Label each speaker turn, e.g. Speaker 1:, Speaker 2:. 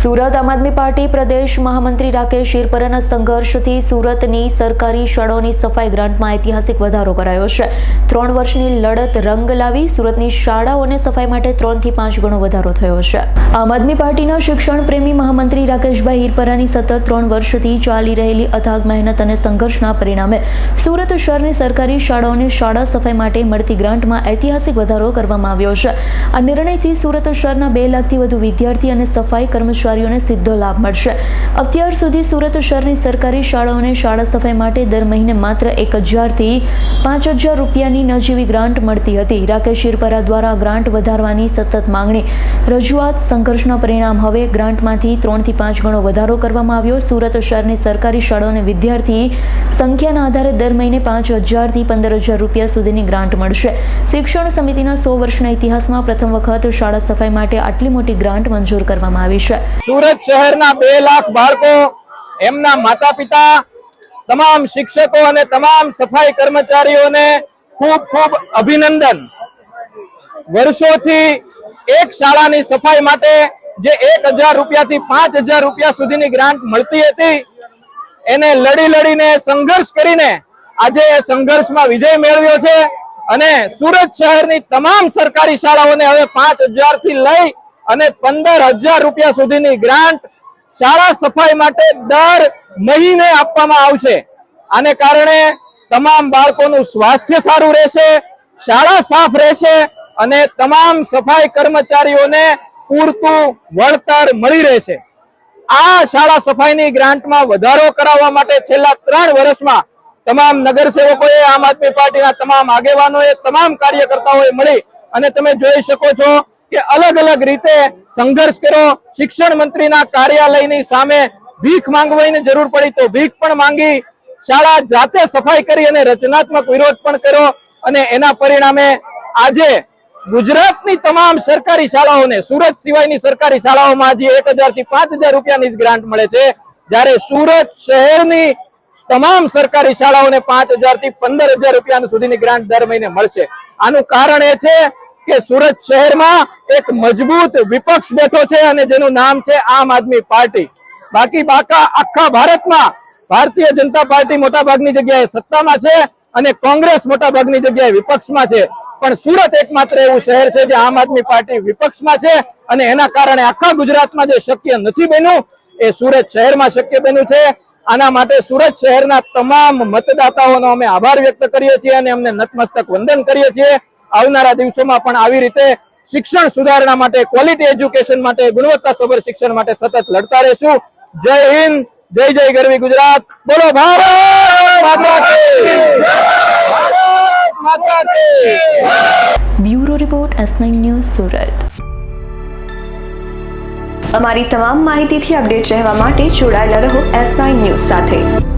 Speaker 1: સુરત આમ આદમી પાર્ટી પ્રદેશ મહામંત્રી રાકેશ શિરપરાના સંઘર્ષથી સુરતની સરકારી શાળાઓની સફાઈ ગ્રાન્ટમાં ઐતિહાસિક વધારો કરાયો છે. ત્રણ વર્ષની લડત રંગ લાવી સુરતની શાળાઓને સફાઈ માટે ત્રણથી પાંચ ગણો વધારો થયો છે. આમ આદમી પાર્ટીના શિક્ષણ પ્રેમી મહામંત્રી રાકેશભાઈ હિરપરાની સતત ત્રણ વર્ષથી ચાલી રહેલી અથાગ મહેનત અને સંઘર્ષના પરિણામે સુરત શહેરની સરકારી શાળાઓને શાળા સફાઈ માટે મળતી ગ્રાન્ટમાં ઐતિહાસિક વધારો કરવામાં આવ્યો છે. આ નિર્ણયથી સુરત શહેરના બે લાખથી વધુ વિદ્યાર્થી અને સફાઈ કર્મચારીઓને સીધો લાભ મળશે. અત્યાર સુધી સુરત શહેરની સરકારી શાળાઓને શાળા સફાઈ માટે દર મહિને માત્ર એક હજારથી પાંચ હજાર રૂપિયાની નજીવી ગ્રાન્ટ મળતી હતી. રાકેશ શિરપરા દ્વારા ગ્રાન્ટ વધારવાની સતત માંગણી. રજૂઆત સંઘર્ષના પરિણામ હવે ગ્રાન્ટમાંથી ત્રણથી પાંચ ગણો વધારો કરવામાં આવ્યો. સુરત શહેરની સરકારી શાળાઓને વિદ્યાર્થી સંખ્યાના આધારે દર મહિને પાંચ હજારથી પંદર હજાર રૂપિયા સુધીની ગ્રાન્ટ મળશે. શિક્ષણ સમિતિના સો વર્ષના ઇતિહાસમાં પ્રથમ વખત શાળા સફાઈ માટે આટલી મોટી ગ્રાન્ટ મંજૂર કરવામાં આવી છે.
Speaker 2: સુરત શહેરના બે લાખ બાળકો, એમના માતા પિતા તમામ શિક્ષકો અને તમામ સફાઈ કર્મચારીઓને ખૂબ ખૂબ અભિનંદન. વર્ષોથી એક શાળાની સફાઈ માટે જે એક હજાર રૂપિયાથી પાંચ હજાર રૂપિયા સુધીની ગ્રાન્ટ મળતી હતી, એને લડી લડીને સંઘર્ષ કરીને આજે એ સંઘર્ષમાં વિજય મેળવ્યો છે અને સુરત શહેરની તમામ સરકારી શાળાઓને હવે પાંચ હજારથી લઈ અને પંદર હજાર રૂપિયા સુધીની ગ્રાન્ટ શાળા સફાઈ માટે દર મહિને આપવામાં આવશે. આને કારણે તમામ બાળકોનું સ્વાસ્થ્ય સારું રહેશે, શાળા સાફ રહેશે અને તમામ સફાઈ કર્મચારીઓને પૂરતું વળતર મળી રહેશે. આ શાળા સફાઈની ગ્રાન્ટમાં વધારો કરાવવા માટે છેલ્લા ત્રણ વર્ષમાં તમામ નગરસેવકોએ, આમ આદમી પાર્ટીના તમામ આગેવાનોએ, તમામ કાર્યકર્તાઓએ મળી અને તમે જોઈ શકો છો કે અલગ અલગ રીતે સંઘર્ષ કરો, શિક્ષણ મંત્રીના કાર્યાલયની સામે ભીખ માંગવાની જરૂર પડી તો ભીખ પણ માંગી. શાળા જાતે સફાઈ કરી અને રચનાત્મક વિરોધ પણ કર્યો અને એના પરિણામે આજે ગુજરાતની તમામ સરકારી શાળાઓને, સુરત સિવાયની સરકારી શાળાઓમાં આજે એક થી પાંચ રૂપિયાની ગ્રાન્ટ મળે છે. જ્યારે સુરત શહેરની તમામ સરકારી શાળાઓને પાંચથી પંદર રૂપિયા સુધીની ગ્રાન્ટ દર મહિને મળશે. આનું કારણ એ છે કે સુરત શહેરમાં એક મજબૂત વિપક્ષ બેઠો છે અને જેનું નામ છે આમ આદમી પાર્ટી. બાકી બાકા આખા ભારતમાં ભારતીય જનતા પાર્ટી મોટાભાગની જગ્યાએ સત્તામાં છે અને કોંગ્રેસ મોટાભાગની જગ્યાએ વિપક્ષમાં છે. પણ સુરત એકમાત્ર એવું શહેર છે જે આમ આદમી પાર્ટી વિપક્ષમાં છે અને એના કારણે આખા ગુજરાતમાં જે શક્ય નથી બન્યું, એ સુરત શહેરમાં શક્ય બન્યું છે. આના માટે સુરત શહેરના તમામ મતદાતાઓનો અમે આભાર વ્યક્ત કરીએ છીએ અને અમને નતમસ્તક વંદન કરીએ છીએ. આવનારા દિવસોમાં પણ આવી રીતે શિક્ષણ સુધારણા માટે ક્વોલિટી એજ્યુકેશન માટે, ગુણવત્તાસભર શિક્ષણ માટે સતત લડતા રહેશું. જય હિન્દ, જય જય ગરવી ગુજરાત. બોલો
Speaker 1: bureau report S news Surat.
Speaker 3: અમારી તમામ માહિતીથી અપડેટ રહેવા માટે જોડાયેલા રહો એસ ન્યૂઝ સાથે.